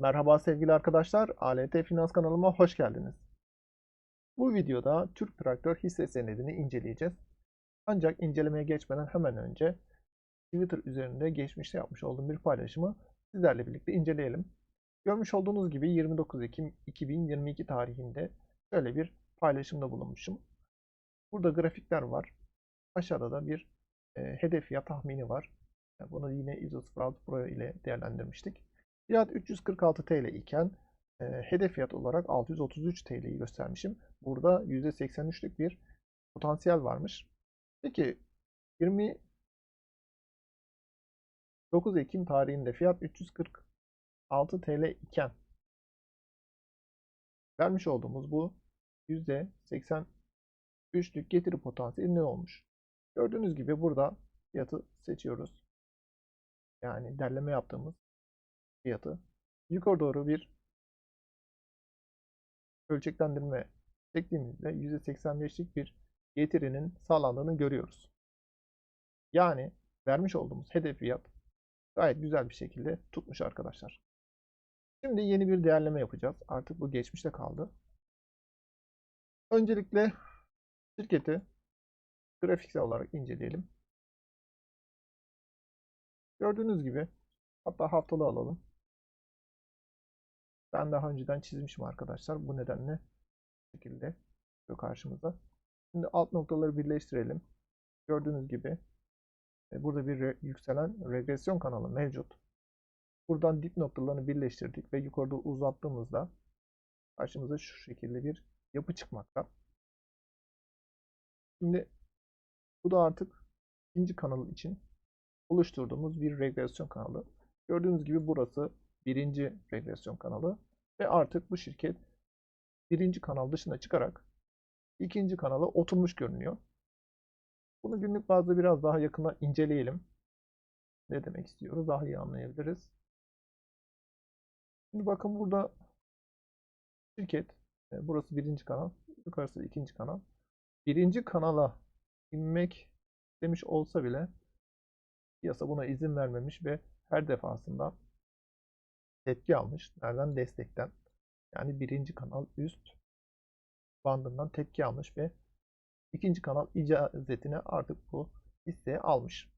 Merhaba sevgili arkadaşlar, ALT Finans kanalıma hoş geldiniz. Bu videoda Türk Traktör hisse senedini inceleyeceğiz. Ancak incelemeye geçmeden hemen önce Twitter üzerinde geçmişte yapmış olduğum bir paylaşımı sizlerle birlikte inceleyelim. Görmüş olduğunuz gibi 29 Ekim 2022 tarihinde şöyle bir paylaşımda bulunmuşum. Burada grafikler var. Aşağıda da bir e, hedef fiyat tahmini var. Bunu yine ISO 06 Pro ile değerlendirmiştik. Fiyat 346 TL iken e, hedef fiyat olarak 633 TL'yi göstermişim. Burada %83'lük bir potansiyel varmış. Peki 29 Ekim tarihinde fiyat 346 TL iken vermiş olduğumuz bu %83'lük getiri potansiyeli ne olmuş? Gördüğünüz gibi burada fiyatı seçiyoruz. Yani derleme yaptığımız fiyatı yukarı doğru bir ölçeklendirme çektiğimizde %85'lik bir getirinin sağlandığını görüyoruz. Yani vermiş olduğumuz hedef fiyat gayet güzel bir şekilde tutmuş arkadaşlar. Şimdi yeni bir değerleme yapacağız. Artık bu geçmişte kaldı. Öncelikle şirketi grafiksel olarak inceleyelim. Gördüğünüz gibi hatta haftalı alalım. Ben daha önceden çizmişim arkadaşlar. Bu nedenle bu şekilde karşımıza. Şimdi alt noktaları birleştirelim. Gördüğünüz gibi e, burada bir yükselen regresyon kanalı mevcut. Buradan dip noktalarını birleştirdik ve yukarıda uzattığımızda karşımıza şu şekilde bir yapı çıkmakta. Şimdi bu da artık ikinci kanal için oluşturduğumuz bir regresyon kanalı. Gördüğünüz gibi burası birinci regresyon kanalı ve artık bu şirket birinci kanal dışına çıkarak ikinci kanala oturmuş görünüyor. Bunu günlük bazda biraz daha yakından inceleyelim. Ne demek istiyoruz daha iyi anlayabiliriz. Şimdi bakın burada şirket e, burası birinci kanal yukarısı ikinci kanal. Birinci kanala inmek demiş olsa bile piyasa buna izin vermemiş ve her defasında tepki almış. Nereden? Destekten. Yani birinci kanal üst bandından tepki almış ve ikinci kanal icazetini artık bu hisseye almış.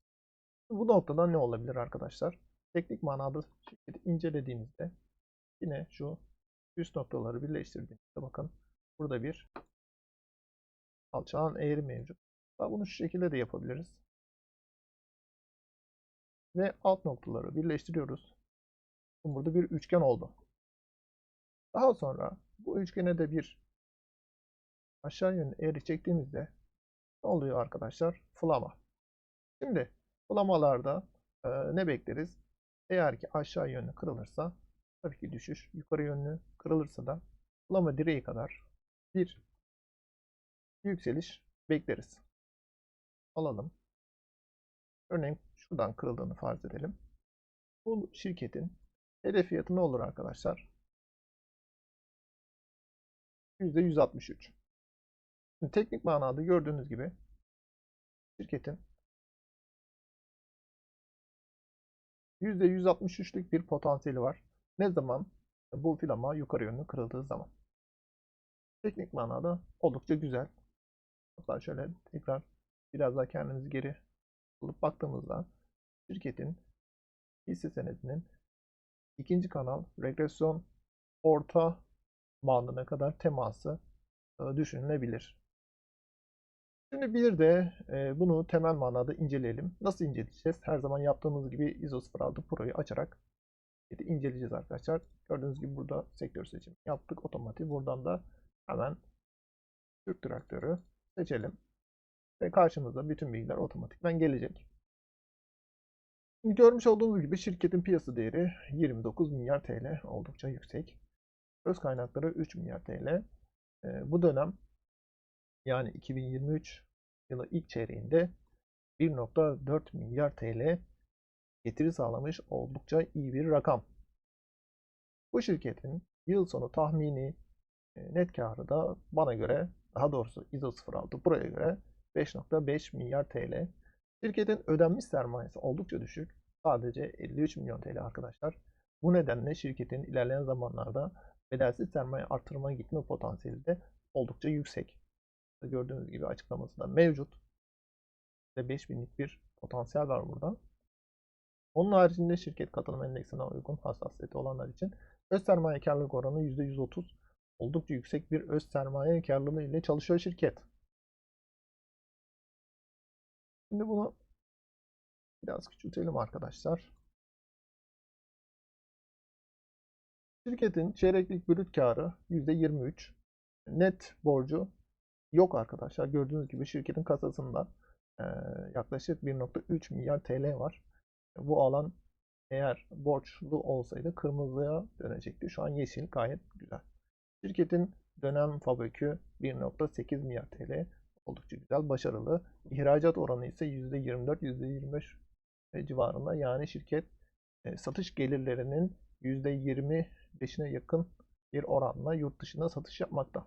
Bu noktada ne olabilir arkadaşlar? Teknik manada şirketi incelediğimizde yine şu üst noktaları birleştirdiğimizde bakın burada bir alçalan eğri mevcut. Bunu şu şekilde de yapabiliriz. Ve alt noktaları birleştiriyoruz. Burada bir üçgen oldu. Daha sonra bu üçgene de bir aşağı yönlü eğri çektiğimizde ne oluyor arkadaşlar? Flama. Şimdi flamalarda e, ne bekleriz? Eğer ki aşağı yönlü kırılırsa tabii ki düşüş. Yukarı yönlü kırılırsa da flama direği kadar bir yükseliş bekleriz. Alalım. Örneğin şuradan kırıldığını farz edelim. Bu şirketin hedef fiyatı ne olur arkadaşlar? %163. Şimdi teknik manada gördüğünüz gibi şirketin %163'lük bir potansiyeli var. Ne zaman? Bu filama yukarı yönlü kırıldığı zaman. Teknik manada oldukça güzel. Hatta şöyle tekrar biraz daha kendimizi geri alıp baktığımızda şirketin hisse senedinin ikinci kanal regresyon orta bandına kadar teması e, düşünülebilir. Şimdi bir de e, bunu temel manada inceleyelim. Nasıl inceleyeceğiz? Her zaman yaptığımız gibi ISO 06 Pro'yu açarak inceleyeceğiz arkadaşlar. Gördüğünüz gibi burada sektör seçimi yaptık otomatik. Buradan da hemen Türk traktörü seçelim. Ve karşımıza bütün bilgiler otomatikman gelecek. Görmüş olduğunuz gibi şirketin piyasa değeri 29 milyar TL oldukça yüksek. Öz kaynakları 3 milyar TL. E, bu dönem yani 2023 yılı ilk çeyreğinde 1.4 milyar TL getiri sağlamış oldukça iyi bir rakam. Bu şirketin yıl sonu tahmini e, net karı da bana göre daha doğrusu ISO 06 buraya göre 5.5 milyar TL. Şirketin ödenmiş sermayesi oldukça düşük. Sadece 53 milyon TL arkadaşlar. Bu nedenle şirketin ilerleyen zamanlarda bedelsiz sermaye artırmaya gitme potansiyeli de oldukça yüksek. Gördüğünüz gibi açıklaması da mevcut. Ve 5000'lik bir potansiyel var burada. Onun haricinde şirket katılım endeksine uygun hassasiyeti olanlar için öz sermaye karlılık oranı %130 oldukça yüksek bir öz sermaye karlılığı ile çalışıyor şirket. Şimdi bunu biraz küçültelim arkadaşlar. Şirketin çeyreklik brüt karı %23. Net borcu yok arkadaşlar. Gördüğünüz gibi şirketin kasasında yaklaşık 1.3 milyar TL var. Bu alan eğer borçlu olsaydı kırmızıya dönecekti. Şu an yeşil gayet güzel. Şirketin dönem fabrikü 1.8 milyar TL oldukça güzel, başarılı. İhracat oranı ise %24, %25 civarında. Yani şirket e, satış gelirlerinin %25'ine yakın bir oranla yurt dışına satış yapmakta.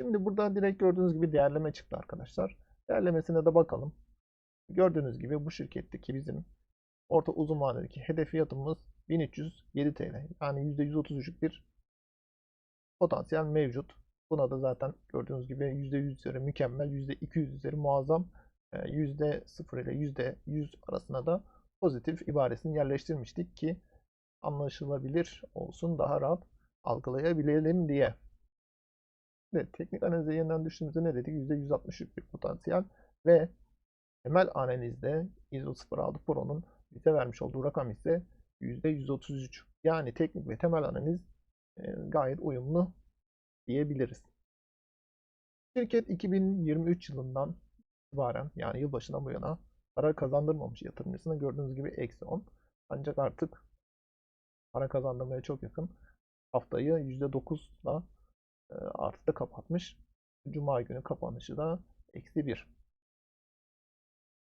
Şimdi burada direkt gördüğünüz gibi değerleme çıktı arkadaşlar. Değerlemesine de bakalım. Gördüğünüz gibi bu şirketteki bizim orta uzun vadedeki hedef fiyatımız 1307 TL. Yani %133'lük bir potansiyel mevcut. Buna da zaten gördüğünüz gibi %100 üzeri mükemmel, %200 üzeri muazzam, %0 e, ile %100 arasında da pozitif ibaresini yerleştirmiştik ki anlaşılabilir olsun, daha rahat algılayabilelim diye. Evet, teknik analize yeniden düştüğümüzde ne dedik? %163 bir potansiyel ve temel analizde ISO 06 Pro'nun bize vermiş olduğu rakam ise %133. Yani teknik ve temel analiz e, gayet uyumlu diyebiliriz. Şirket 2023 yılından itibaren yani yılbaşından bu yana para kazandırmamış yatırımcısına gördüğünüz gibi eksi 10. Ancak artık para kazandırmaya çok yakın. Haftayı %9'la e, artıda kapatmış. Cuma günü kapanışı da eksi 1.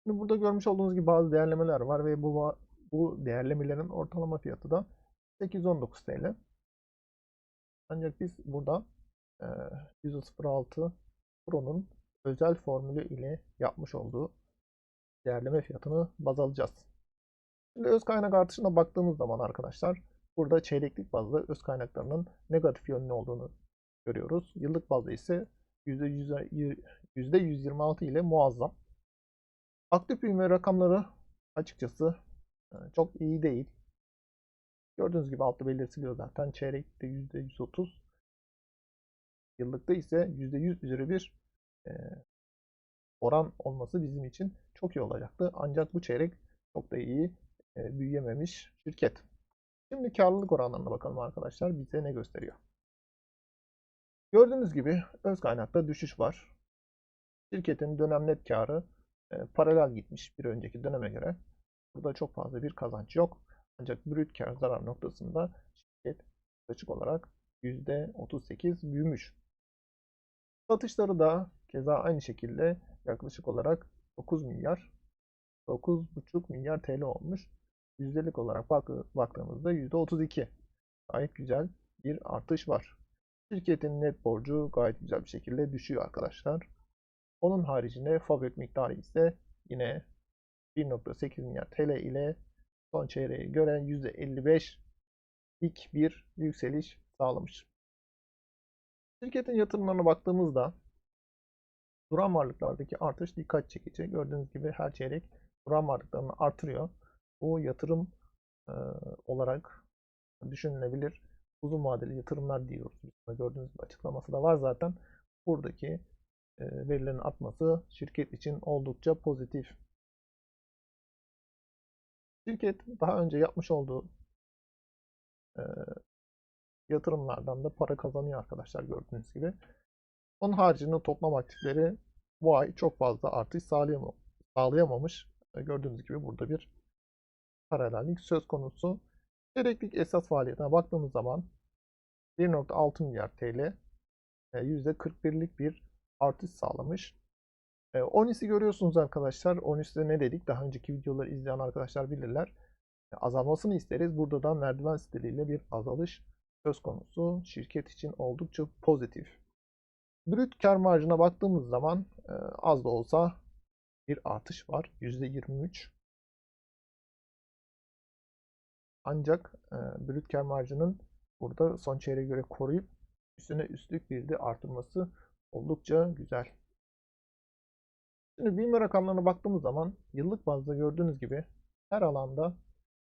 Şimdi burada görmüş olduğunuz gibi bazı değerlemeler var ve bu bu değerlemelerin ortalama fiyatı da 819 TL. Ancak biz burada e, 106 Pro'nun özel formülü ile yapmış olduğu değerleme fiyatını baz alacağız. Şimdi öz kaynak artışına baktığımız zaman arkadaşlar burada çeyreklik bazda öz kaynaklarının negatif yönlü olduğunu görüyoruz. Yıllık bazda ise %126 ile muazzam. Aktif büyüme rakamları açıkçası çok iyi değil. Gördüğünüz gibi altta belirtiliyor zaten. Çeyrekte %130. Yıllıkta ise %100 üzeri bir e, oran olması bizim için çok iyi olacaktı. Ancak bu çeyrek çok da iyi e, büyüyememiş şirket. Şimdi karlılık oranlarına bakalım arkadaşlar. Bize ne gösteriyor? Gördüğünüz gibi öz kaynakta düşüş var. Şirketin dönem net karı e, paralel gitmiş bir önceki döneme göre. Burada çok fazla bir kazanç yok. Ancak brüt kar zarar noktasında şirket açık olarak %38 büyümüş. Satışları da keza aynı şekilde yaklaşık olarak 9 milyar 9,5 milyar TL olmuş. Yüzdelik olarak bak baktığımızda %32. Gayet güzel bir artış var. Şirketin net borcu gayet güzel bir şekilde düşüyor arkadaşlar. Onun haricinde fabrik miktarı ise yine 1.8 milyar TL ile son çeyreğe göre %55'lik bir yükseliş sağlamış. Şirketin yatırımlarına baktığımızda duran varlıklardaki artış dikkat çekici. Gördüğünüz gibi her çeyrek duran varlıklarını artırıyor. Bu yatırım e, olarak düşünülebilir. Uzun vadeli yatırımlar diyoruz. Gördüğünüz gibi açıklaması da var zaten. Buradaki e, verilerin artması şirket için oldukça pozitif. Şirket daha önce yapmış olduğu e, yatırımlardan da para kazanıyor arkadaşlar gördüğünüz gibi. Onun haricinde toplam aktifleri bu ay çok fazla artış sağlayamamış. Gördüğünüz gibi burada bir paralellik söz konusu. Çeyreklik esas faaliyetine baktığımız zaman 1.6 milyar TL %41'lik e, bir artış sağlamış. E, Onis'i görüyorsunuz arkadaşlar. Onis'te ne dedik? Daha önceki videoları izleyen arkadaşlar bilirler. E, azalmasını isteriz. Burada da merdiven stiliyle bir azalış söz konusu. Şirket için oldukça pozitif. Brüt kar marjına baktığımız zaman az da olsa bir artış var. %23. Ancak e, brüt kâr marjının burada son çeyreğe göre koruyup üstüne üstlük bir de artırması oldukça güzel. Şimdi büyüme rakamlarına baktığımız zaman yıllık bazda gördüğünüz gibi her alanda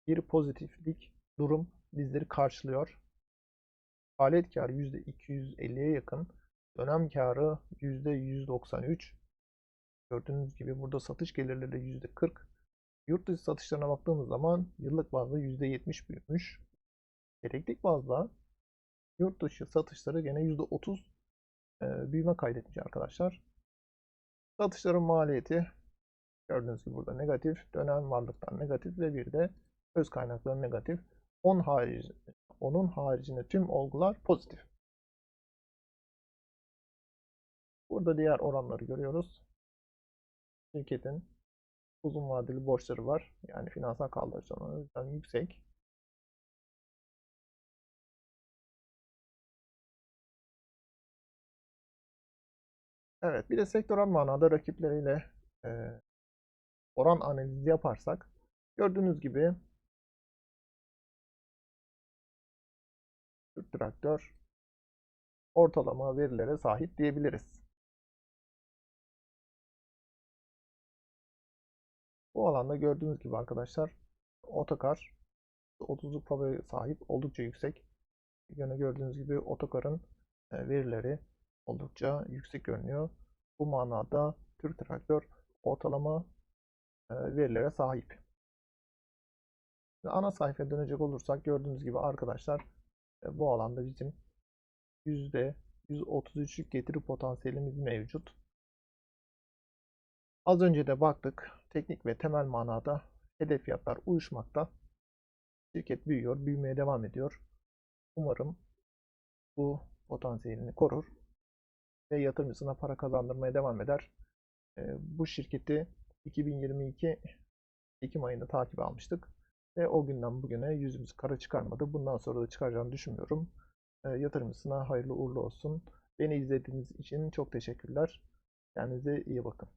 bir pozitiflik durum bizleri karşılıyor. Faaliyet karı %250'ye yakın. Dönem karı %193. Gördüğünüz gibi burada satış gelirleri %40. Yurt dışı satışlarına baktığımız zaman yıllık bazda %70 büyümüş. Çeyreklik bazda yurt dışı satışları gene %30 e, büyüme kaydetmiş arkadaşlar. Satışların maliyeti gördüğünüz gibi burada negatif, dönem varlıktan negatif ve bir de öz kaynakları negatif. Onun harici, onun haricinde tüm olgular pozitif. Burada diğer oranları görüyoruz. Şirketin uzun vadeli borçları var. Yani finansal o yüzden yüksek. Evet, bir de sektörel manada rakipleriyle e, oran analizi yaparsak gördüğünüz gibi Traktör ortalama verilere sahip diyebiliriz. Bu alanda gördüğünüz gibi arkadaşlar otokar 30'luk favori sahip oldukça yüksek. Yine gördüğünüz gibi otokarın e, verileri oldukça yüksek görünüyor. Bu manada Türk Traktör ortalama e, verilere sahip. Ana sayfaya dönecek olursak gördüğünüz gibi arkadaşlar bu alanda bizim %133'lük getiri potansiyelimiz mevcut. Az önce de baktık. Teknik ve temel manada hedef fiyatlar uyuşmakta. Şirket büyüyor, büyümeye devam ediyor. Umarım bu potansiyelini korur ve yatırımcısına para kazandırmaya devam eder. Bu şirketi 2022 Ekim ayında takip almıştık. Ve o günden bugüne yüzümüz kara çıkarmadı. Bundan sonra da çıkaracağını düşünmüyorum. Yatırımcısına hayırlı uğurlu olsun. Beni izlediğiniz için çok teşekkürler. Kendinize iyi bakın.